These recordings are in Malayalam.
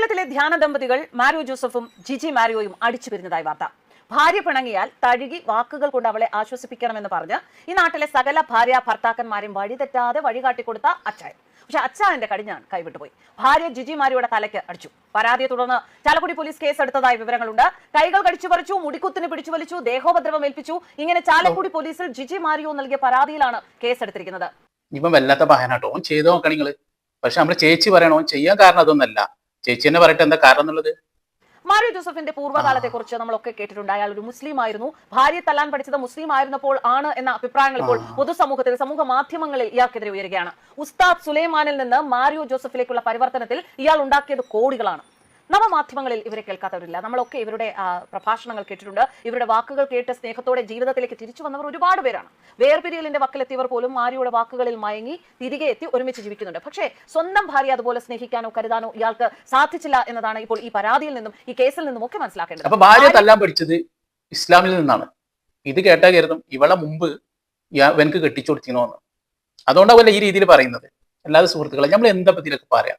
കേരളത്തിലെ ധ്യാന ദമ്പതികൾ മാരിയോ ജോസഫും ജിജി മാരിയോയും അടിച്ചു പിരിഞ്ഞതായി വാർത്ത. ഭാര്യ പിണങ്ങിയാൽ തഴുകി വാക്കുകൾ കൊണ്ട് അവളെ ആശ്വസിപ്പിക്കണമെന്ന് പറഞ്ഞ് ഈ നാട്ടിലെ സകല ഭാര്യ ഭർത്താക്കന്മാരെയും വഴിതെറ്റാതെ വഴികാട്ടിക്കൊടുത്ത അച്ചായൻ. പക്ഷെ അച്ചായന്റെ കടിഞ്ഞാണ് കൈവിട്ടുപോയി. ഭാര്യ ജിജി മാരിയുടെ തലയ്ക്ക് അടിച്ചു. പരാതിയെ തുടർന്ന് ചാലക്കുടി പോലീസ് കേസ് എടുത്തതായി വിവരങ്ങളുണ്ട്. കൈകൾ കടിച്ചു പറിച്ചു മുടിക്കുത്തിന് പിടിച്ചു വലിച്ചു ദേഹോപദ്രവം ഏൽപ്പിച്ചു. ഇങ്ങനെ ചാലക്കുടി പോലീസിൽ ജിജി മാരിയോ നൽകിയ പരാതിയിലാണ് കേസെടുത്തിരിക്കുന്നത് ഇവൻ വല്ലാത്ത ബഹനാട്ടോ ഓൻ ചെയ്ത് നോക്കണം നിങ്ങൾ. പക്ഷെ നമ്മൾ ചേച്ചി പറയണോ? ചെയ്യാൻ കാരണം അതൊന്നല്ല. ചേച്ചി തന്നെ പറയട്ടെ എന്താ കാരണം എന്നുള്ളത്? മാരി ജോസഫിന്റെ പൂർവകാലത്തെ കുറിച്ച് നമ്മളൊക്കെ കേട്ടിട്ടുണ്ട്. അയാൾ ഒരു മുസ്ലിം ആയിരുന്നു. ഭാര്യ തല്ലാൻ പഠിച്ചത് മുസ്ലിം ആയിരുന്നപ്പോൾ ആണ് എന്ന അഭിപ്രായങ്ങൾ ഇപ്പോൾ പൊതുസമൂഹത്തിൽ സമൂഹ മാധ്യമങ്ങളിൽ ഇയാൾക്കെതിരെ ഉയരുകയാണ്. ഉസ്താദ് സുലൈമാനിൽ നിന്ന് മാരിയോ ജോസഫിലേക്കുള്ള പരിവർത്തനത്തിൽ ഇയാൾ ഉണ്ടാക്കിയത് കോടികളാണ്. നവമാധ്യമങ്ങളിൽ ഇവരെ കേൾക്കാത്തവരില്ല. നമ്മളൊക്കെ ഇവരുടെ പ്രഭാഷണങ്ങൾ കേട്ടിട്ടുണ്ട്. ഇവരുടെ വാക്കുകൾ കേട്ട് സ്നേഹത്തോടെ ജീവിതത്തിലേക്ക് തിരിച്ചു വന്നവർ ഒരുപാട് പേരാണ്. വേർപിരിയലിന്റെ വക്കിലെത്തിയവർ പോലും മാരിയുടെ വാക്കുകളിൽ മയങ്ങി തിരികെ എത്തി ഒരുമിച്ച് ജീവിക്കുന്നുണ്ട്. പക്ഷേ സ്വന്തം ഭാര്യ അതുപോലെ സ്നേഹിക്കാനോ കരുതാനോ ഇയാൾക്ക് സാധിച്ചില്ല എന്നതാണ് ഇപ്പോൾ ഈ പരാതിയിൽ നിന്നും ഈ കേസിൽ നിന്നും ഒക്കെ മനസ്സിലാക്കേണ്ടത്. അപ്പൊ ഭാര്യ തല്ലാൻ പഠിച്ചത് ഇസ്ലാമിൽ നിന്നാണ്. ഇത് കേട്ടാ കരുതും ഇവളെ മുമ്പ് എനിക്ക് കെട്ടിച്ചു കൊടുത്തിനോന്ന് അതുകൊണ്ടാവല്ല ഈ രീതിയിൽ പറയുന്നത്. അല്ലാതെ സുഹൃത്തുക്കളെ നമ്മൾ എന്താ പറ്റിയിലൊക്കെ പറയാം?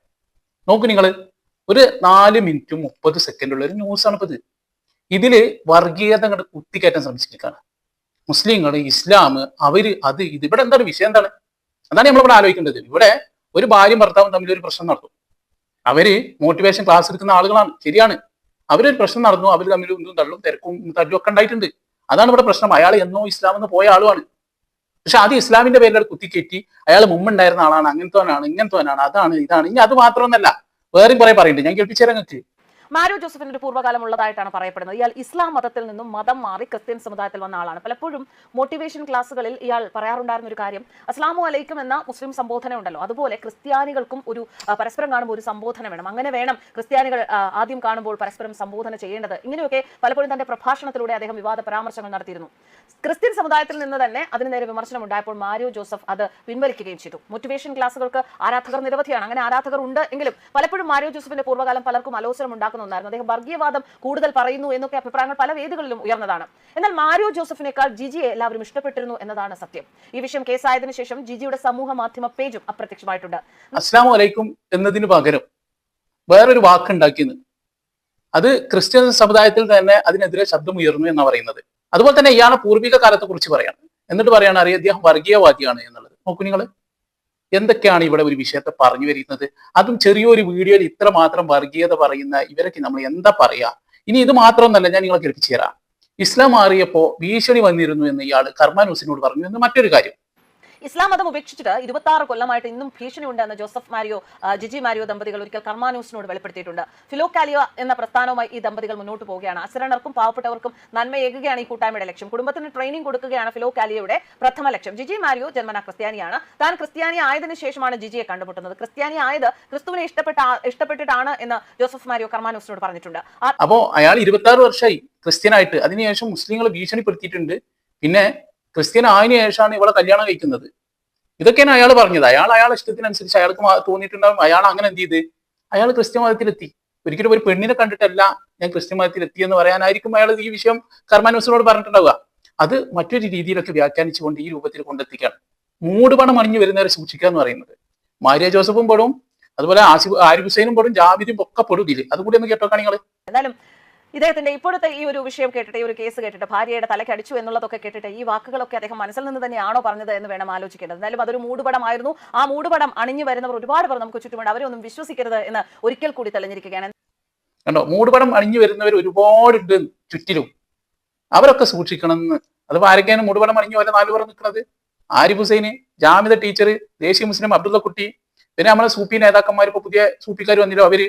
നോക്കൂ നിങ്ങൾ ഒരു നാല് മിനിറ്റും മുപ്പത് സെക്കൻഡുള്ള ഒരു ന്യൂസാണ് ഇപ്പൊ ഇത് ഇതിൽ വർഗീയത അങ്ങോട്ട് കുത്തിക്കയറ്റാൻ ശ്രമിച്ചിരിക്കുകയാണ് മുസ്ലിങ്ങൾ ഇസ്ലാം അവർ അത് ഇത് ഇവിടെ എന്താണ് വിഷയം എന്താണ്? അതാണ് നമ്മളിവിടെ ആലോചിക്കേണ്ടത്. ഇവിടെ ഒരു ഭാര്യയും ഭർത്താവും തമ്മിൽ ഒരു പ്രശ്നം നടത്തും അവർ മോട്ടിവേഷൻ ക്ലാസ് എടുക്കുന്ന ആളുകളാണ്. ശരിയാണ്. അവരൊരു പ്രശ്നം നടന്നു അവർ തമ്മിൽ ഒന്നും തള്ളും തിരക്കും തള്ളും ഒക്കെ ഉണ്ടായിട്ടുണ്ട്. അതാണ് ഇവിടെ പ്രശ്നം. അയാൾ എന്നോ ഇസ്ലാം എന്ന് പോയ ആളുമാണ്. പക്ഷെ അത് ഇസ്ലാമിന്റെ പേരിൽ കുത്തിക്കയറ്റി അയാൾ മുമ്പുണ്ടായിരുന്ന ആളാണ് അങ്ങനത്തെ ആണ് ഇങ്ങനത്തെ ആണ് അതാണ് ഇതാണ്. ഇനി അത് മാത്രമൊന്നല്ല വേറെയും കുറെ പറയുന്നുണ്ട് ഞാൻ കേൾപ്പിച്ചേരാൻ നിങ്ങൾക്ക് മാരിയോ ജോസഫിന്റെ ഒരു പൂർവകാലം ഉള്ളതായിട്ടാണ് പറയപ്പെടുന്നത്. ഇയാൾ ഇസ്ലാം മതത്തിൽ നിന്നും മതം മാറി ക്രിസ്ത്യൻ സമുദായത്തിൽ വന്ന ആളാണ്. പലപ്പോഴും മോട്ടിവേഷൻ ക്ലാസ്സുകളിൽ ഇയാൾ പറയാറുണ്ടായിരുന്ന ഒരു കാര്യം അസ്ലാമു അലൈക്കും എന്ന മുസ്ലിം സംബോധന ഉണ്ടല്ലോ. അതുപോലെ ക്രിസ്ത്യാനികൾക്കും ഒരു പരസ്പരം കാണുമ്പോൾ ഒരു സംബോധന വേണം. അങ്ങനെ വേണം ക്രിസ്ത്യാനികൾ ആദ്യം കാണുമ്പോൾ പരസ്പരം സംബോധന ചെയ്യേണ്ടത്. ഇങ്ങനെയൊക്കെ പലപ്പോഴും തന്റെ പ്രഭാഷണത്തിലൂടെ അദ്ദേഹം വിവാദ പരാമർശങ്ങൾ നടത്തിയിരുന്നു. ക്രിസ്ത്യൻ സമുദായത്തിൽ നിന്ന് തന്നെ അതിന് നേരെ വിമർശനം ഉണ്ടായപ്പോൾ മാരിയോ ജോസഫ് അത് പിൻവലിക്കുകയും ചെയ്തു. മോട്ടിവേഷൻ ക്ലാസുകൾക്ക് ആരാധകർ നിരവധിയാണ്. അങ്ങനെ ആരാധകർ ഉണ്ട് എങ്കിലും പലപ്പോഴും മാരിയോ ജോസഫിന്റെ പൂർവകാലം പലർക്കും ഉണ്ടാക്കുന്ന ഒന്നായിരുന്നു അദ്ദേഹം വർഗീയവാദം കൂടുതൽ പറയുന്നു എന്നൊക്കെ അഭിപ്രായങ്ങൾ പല വേദികളിലും ഉയർന്നതാണ്. എന്നാൽ മാരിയോ ജോസഫിനേക്കാൾ ജിജിയെ എല്ലാവരും ഇഷ്ടപ്പെട്ടിരുന്നു എന്നതാണ് സത്യം. ഈ വിഷയം കേസായതിനു ശേഷം ജിജിയുടെ സമൂഹ മാധ്യമ പേജും അപ്രത്യക്ഷമായിട്ടുണ്ട്. അസ്ലാമലൈക്കും എന്നതിന് പകരം വേറൊരു വാക്കുണ്ടാക്കിയെന്ന്. അത് ക്രിസ്ത്യൻ സമുദായത്തിൽ തന്നെ അതിനെതിരെ ശബ്ദമുയർന്നു എന്നാണ് പറയുന്നത്. അതുപോലെ തന്നെ ഇയാളെ പൂർവിക കാലത്തെ കുറിച്ച് പറയാണ് എന്നിട്ട് പറയാണ് അറിയാം അദ്ദേഹം വർഗീയവാദിയാണ് എന്നുള്ളത്. നോക്കൂ നിങ്ങൾ എന്തൊക്കെയാണ് ഇവിടെ ഒരു വിഷയത്തെ പറഞ്ഞു വരുന്നത്? അതും ചെറിയൊരു വീഡിയോയിൽ ഇത്ര മാത്രം വർഗീയത പറയുന്ന ഇവരൊക്കെ നമ്മൾ എന്താ പറയാ? ഇനി ഇത് മാത്രമൊന്നല്ല ഞാൻ നിങ്ങളെ കേൾപ്പിച്ചു തരാം. ഇസ്ലാം മാറിയപ്പോ ഭീഷണി വന്നിരുന്നു എന്ന് ഇയാൾ കർമാനൂസിനോട് പറഞ്ഞു എന്ന് മറ്റൊരു കാര്യം. ഇസ്ലാം മതം ഉപേക്ഷിച്ചിട്ട് ഇരുപത്തി ആറ് കൊല്ലമായിട്ട് ഇന്നും ഭീഷണിയുണ്ടെന്ന് ജോസഫ് മാരിയോ ജിജി മാരിയോ ദമ്പതികൾ ഒരിക്കൽ കർമാന്യൂസിനോട് വെളിപ്പെടുത്തിയിട്ടുണ്ട്. ഫിലോക്കാലിയോ എന്ന പ്രസ്ഥാനവുമായി ഈ ദമ്പതികൾ മുന്നോട്ട് പോവുകയാണ്. അശരണർക്കും പാവപ്പെട്ടവർക്കും നന്മയേകുകയാണ് ഈ കൂട്ടായ്മയുടെ ലക്ഷ്യം. കുടുംബത്തിന് ട്രെയിനിങ് കൊടുക്കുകയാണ് ഫിലോക്കാലിയോയുടെ പ്രഥമ ലക്ഷ്യം. ജിജി മാരിയോ ജന്മന ക്രിസ്ത്യാനിയാണ്. താൻ ക്രിസ്ത്യാനി ആയതിനു ശേഷമാണ് ജിജിയെ കണ്ടുമുട്ടുന്നത്. ക്രിസ്ത്യാനി ആയത് ക്രിസ്തുവിനെ ഇഷ്ടപ്പെട്ട ഇഷ്ടപ്പെട്ടിട്ടാണ് എന്ന് ജോസഫ് മാരിയോ കർമാനൂസിനോട് പറഞ്ഞിട്ടുണ്ട്. അപ്പോ അയാൾ ഇരുപത്തി ആറ് വർഷമായി ക്രിസ്ത്യനായിട്ട്. അതിനുശേഷം മുസ്ലിങ്ങൾ ഭീഷണിപ്പെടുത്തിയിട്ടുണ്ട്. പിന്നെ ക്രിസ്ത്യൻ ആയതിനു ശേഷമാണ് ഇവളെ കല്യാണം കഴിക്കുന്നത്. ഇതൊക്കെയാണ് അയാൾ പറഞ്ഞത്. അയാൾ അയാളെ ഇഷ്ടത്തിനനുസരിച്ച് അയാൾക്ക് തോന്നിയിട്ടുണ്ടാവും. അയാൾ അങ്ങനെ എന്ത് ചെയ്ത്? അയാൾ ക്രിസ്ത്യ മതത്തിലെത്തി. ഒരിക്കലും ഒരു പെണ്ണിനെ കണ്ടിട്ടല്ല ഞാൻ ക്രിസ്ത്യ മതത്തിലെത്തി എന്ന് പറയാനായിരിക്കും അയാൾ ഈ വിഷയം കർമാനുസിനോട് പറഞ്ഞിട്ടുണ്ടാവുക. അത് മറ്റൊരു രീതിയിലൊക്കെ വ്യാഖ്യാനിച്ചുകൊണ്ട് ഈ രൂപത്തിൽ കൊണ്ടെത്തിക്കുകയാണ്. മൂടുപണം അണിഞ്ഞു വരുന്നവരെ സൂക്ഷിക്കുക എന്ന് പറയുന്നത്. മാരിയ ജോസഫും പെടും. അതുപോലെ ആസിഫ് ആരിഫ് ഹുസൈനും പെടും. ജാബിദും ഒക്കെ പെടും ഇതിൽ അതുകൂടി ഒന്ന് കേട്ടോ കാണികൾ ഇദ്ദേഹത്തിന്റെ ഇപ്പോഴത്തെ ഈ ഒരു വിഷയം കേട്ടിട്ട് ഈ ഒരു കേസ് കേട്ടിട്ട് ഭാര്യയുടെ തലയ്ക്ക് അടിച്ചു എന്നുള്ളതൊക്കെ കേട്ടിട്ട് ഈ വാക്കുകളൊക്കെ അദ്ദേഹം മനസ്സിൽ നിന്ന് തന്നെയാണോ പറഞ്ഞത് എന്ന് വേണം ആലോചിക്കേണ്ടത്. എന്തായാലും അതൊരു മൂടുപടമായിരുന്നു. ആ മൂടുപടം അണിഞ്ഞു വരുന്നവർ ഒരുപാട് പേർ നമുക്ക് ചുറ്റുമുണ്ട്. അവരെ ഒന്നും വിശ്വസിക്കരുത് എന്ന് ഒരിക്കൽ കൂടി തെളിഞ്ഞിരിക്കുകയാണ്. കണ്ടോ മൂടുപടം അണിഞ്ഞു വരുന്നവർ ഒരുപാടുണ്ട് ചുറ്റിലും. അവരൊക്കെ സൂക്ഷിക്കണം എന്ന് അതിപ്പോ ആരൊക്കെയാണ് മൂടുപടം അണിഞ്ഞു വല്ല നാലു പേർ നിൽക്കുന്നത്? ആരിഫ് ഹുസൈന് ജാമിദ ടീച്ചർ ദേശീയ മുസ്ലിം അബ്ദുള്ള കുട്ടി. പിന്നെ നമ്മളെ സൂപ്പി നേതാക്കന്മാർ ഇപ്പൊ പുതിയ സൂപ്പിക്കാർ വന്നില്ലോ അവർ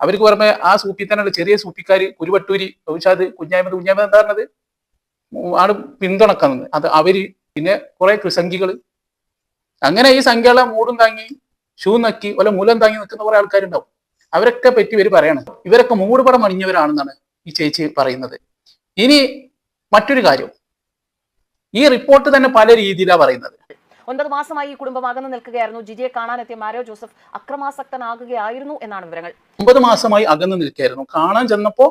അവർക്ക് പുറമെ ആ സൂപ്പി തന്നെയുള്ള ചെറിയ സൂപ്പിക്കാർ കുരുവട്ടൂരി ഔഷാദ് കുഞ്ഞായ്മത് കുഞ്ഞായ്മത് എന്താ പറഞ്ഞത്? ആണ് പിന്തുണക്കുന്നത് അത് അവർ പിന്നെ കുറെ കൃസംഖികൾ അങ്ങനെ ഈ സംഖ്യകളെ മൂടും താങ്ങി ഷൂ നക്കി വല്ല മൂലം താങ്ങി നിൽക്കുന്ന കുറെ ആൾക്കാരുണ്ടാവും. അവരൊക്കെ പറ്റി ഇവർ പറയണം. ഇവരൊക്കെ മൂടുപടം അണിഞ്ഞവരാണെന്നാണ് ഈ ചേച്ചി പറയുന്നത്. ഇനി മറ്റൊരു കാര്യം. ഈ റിപ്പോർട്ട് തന്നെ പല രീതിയിലാണ് പറയുന്നത്. ഒൻപത് മാസമായി ഈ കുടുംബം അകന്നു നിൽക്കുകയായിരുന്നു. ജിജിയെ കാണാനെത്തിയ മാരോ ജോസഫ് അക്രമാസക്തനാകുകയായിരുന്നു എന്നാണ് വിവരങ്ങൾ. ഒമ്പത് മാസമായി അകന്നു നിൽക്കുകയായിരുന്നു. കാണാൻ ചെന്നപ്പോ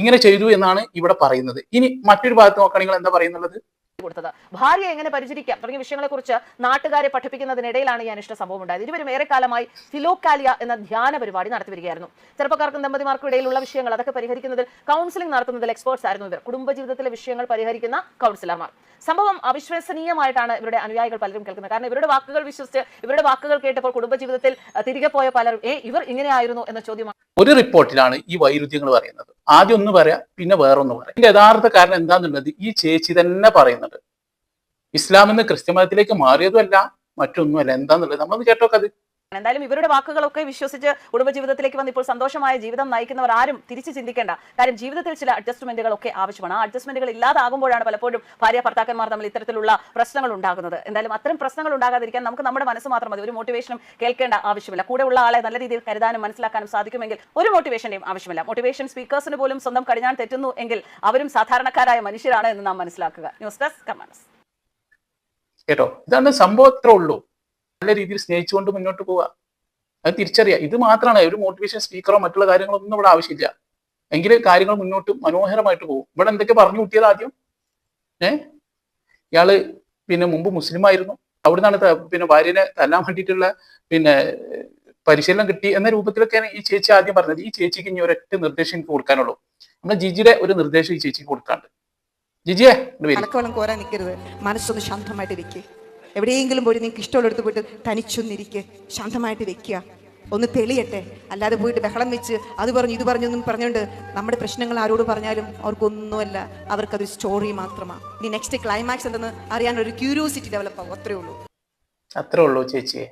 ഇങ്ങനെ ചെയ്തു എന്നാണ് ഇവിടെ പറയുന്നത്. ഇനി മറ്റൊരു ഭാഗത്ത് നോക്കുകയാണെങ്കിൽ എന്താ പറയുന്നുള്ളത്? കൊടുത്തത്. ഭാര്യ എങ്ങനെ പരിചരിക്കാം? തുടങ്ങിയ വിഷയങ്ങളെക്കുറിച്ച് നാട്ടുകാരെ പഠിപ്പിക്കുന്നതിനിടയിലാണ് ഈ അനിഷ്ട സംഭവം ഉണ്ടായത് ഇരുവരും ഏറെക്കാലമായി ഫിലോക്കാലിയ എന്ന ധ്യാന പരിപാടി നടത്തി വരികയായിരുന്നു ചെറുപ്പക്കാർക്കും ദമ്പതിമാർക്കും ഇടയിലുള്ള വിഷയങ്ങൾ അതൊക്കെ പരിഹരിക്കുന്നതിൽ കൗൺസിലിംഗ് നടത്തുന്നതിൽ എക്സ്പേർട്സ് ആയിരുന്നു ഇവർ. കുടുംബജീവിതത്തിലെ വിഷയങ്ങൾ പരിഹരിക്കുന്ന കൗൺസിലർമാർ സംഭവം അവിശ്വസനീയമായിട്ടാണ് ഇവരുടെ അനുയായികൾ പലരും കേൾക്കുന്നത്. കാരണം ഇവരുടെ വാക്കുകൾ വിശ്വസിച്ച് ഇവരുടെ വാക്കുകൾ കേട്ടപ്പോൾ കുടുംബജീവിതത്തിൽ തിരികെ പോയ പലരും ഏ ഇവർ ഇങ്ങനെയായിരുന്നു എന്ന ചോദ്യമാണ് ഒരു റിപ്പോർട്ടിലാണ് ഈ വൈരുദ്ധ്യങ്ങൾ പറയുന്നത്. ആദ്യം ഒന്ന് പറയാം പിന്നെ വേറൊന്ന് പറയാം. ഇതിന്റെ യഥാർത്ഥ കാരണം എന്താണെന്നുള്ളത് ഈ ചേച്ചി തന്നെ പറയുന്നത് ഇസ്ലാം എന്ന് ക്രിസ്ത്യ മതത്തിലേക്ക് മാറിയതുമല്ല മറ്റൊന്നുമല്ല. എന്താന്നുള്ളത് നമ്മളൊന്ന് കേട്ടോക്കെ അത്. എന്തായാലും ഇവരുടെ വാക്കുകളൊക്കെ വിശ്വസിച്ച് കുടുംബജീവിതത്തിലേക്ക് വന്ന് ഇപ്പോൾ സന്തോഷമായ ജീവിതം നയിക്കുന്നവർ ആരും തിരിച്ചു ചിന്തിക്കേണ്ട കാര്യം ജീവിതത്തിൽ ചില അഡ്ജസ്റ്റ്മെന്റുകൾ ഒക്കെ ആവശ്യമാണ്. ആ അഡ്ജസ്റ്റ്മെന്റുകൾ ഇല്ലാതാകുമ്പോഴാണ് പലപ്പോഴും ഭാര്യ ഭർത്താക്കന്മാർ തമ്മിൽ ഇത്തരത്തിലുള്ള പ്രശ്നങ്ങൾ ഉണ്ടാകുന്നത്. എന്തായാലും അത്തരം പ്രശ്നങ്ങൾ ഉണ്ടാകാതിരിക്കാൻ നമുക്ക് നമ്മുടെ മനസ്സ് മാത്രം മതി. ഒരു മോട്ടിവേഷനും കേൾക്കേണ്ട ആവശ്യമില്ല. കൂടെ ഉള്ള ആളെ നല്ല രീതിയിൽ കരുതാനും മനസ്സിലാക്കാനും സാധിക്കുമെങ്കിൽ ഒരു മോട്ടിവേഷന്റെയും ആവശ്യമില്ല. മോട്ടിവേഷൻ സ്പീക്കേഴ്സിന് പോലും സ്വന്തം കടിഞ്ഞാൻ തെറ്റുന്നു എങ്കിൽ അവരും സാധാരണക്കാരായ മനുഷ്യരാണ് എന്ന് നാം മനസ്സിലാക്കുക. ന്യൂസ് ഡെസ്ക് കമാൻസ് കേട്ടോ ഇതാണ് സംഭവം അത്രേ ഉള്ളൂ. നല്ല രീതിയിൽ സ്നേഹിച്ചുകൊണ്ട് മുന്നോട്ട് പോവുക. അത് തിരിച്ചറിയാം ഇത് മാത്രമാണ് ഒരു മോട്ടിവേഷൻ സ്പീക്കറോ മറ്റുള്ള കാര്യങ്ങളൊന്നും ഇവിടെ ആവശ്യമില്ല. എങ്കിൽ കാര്യങ്ങൾ മുന്നോട്ട് മനോഹരമായിട്ട് പോകും. ഇവിടെ എന്തൊക്കെ പറഞ്ഞു കൂട്ടിയത് ആദ്യം? ഏ? ഇയാൾ പിന്നെ മുമ്പ് മുസ്ലിം ആയിരുന്നു. അവിടുന്നാണ് നിന്നാണ് പിന്നെ ഭാര്യനെ തല്ലാൻ വേണ്ടിയിട്ടുള്ള പിന്നെ പരിശീലനം കിട്ടി എന്ന രൂപത്തിലൊക്കെയാണ് ഈ ചേച്ചി ആദ്യം പറഞ്ഞത്. ഈ ചേച്ചിക്ക് ഇനി ഒരൊറ്റ നിർദ്ദേശം എനിക്ക് കൊടുക്കാനുള്ളൂ. നമ്മുടെ ജിജിയുടെ ഒരു നിർദ്ദേശം ഈ ചേച്ചിക്ക് കൊടുക്കാണ്ട് ജിജിയെ നിൽക്കരുത് മനസ്സൊന്ന് ശാന്തമായിട്ട് വെക്കുക എവിടെയെങ്കിലും പോയി നിങ്ങൾക്ക് ഇഷ്ടമുള്ളിടത്ത് പോയിട്ട് തനിച്ചൊന്നിരിക്കുക ശാന്തമായിട്ട് വെക്കുക. ഒന്ന് തെളിയട്ടെ. അല്ലാതെ പോയിട്ട് ബഹളം വെച്ച് അത് പറഞ്ഞു ഇത് പറഞ്ഞൊന്നും പറഞ്ഞുകൊണ്ട് നമ്മുടെ പ്രശ്നങ്ങൾ ആരോട് പറഞ്ഞാലും അവർക്കൊന്നുമല്ല. അവർക്കത് സ്റ്റോറി മാത്രമാണ് ഇനി നെക്സ്റ്റ് ക്ലൈമാക്സ് എന്തെന്ന് അറിയാൻ ഒരു ക്യൂരിയോസിറ്റി ഡെവലപ്പ് ആവും. അത്രേ ഉള്ളൂ. അത്രേ ഉള്ളൂ ചേച്ചിയെ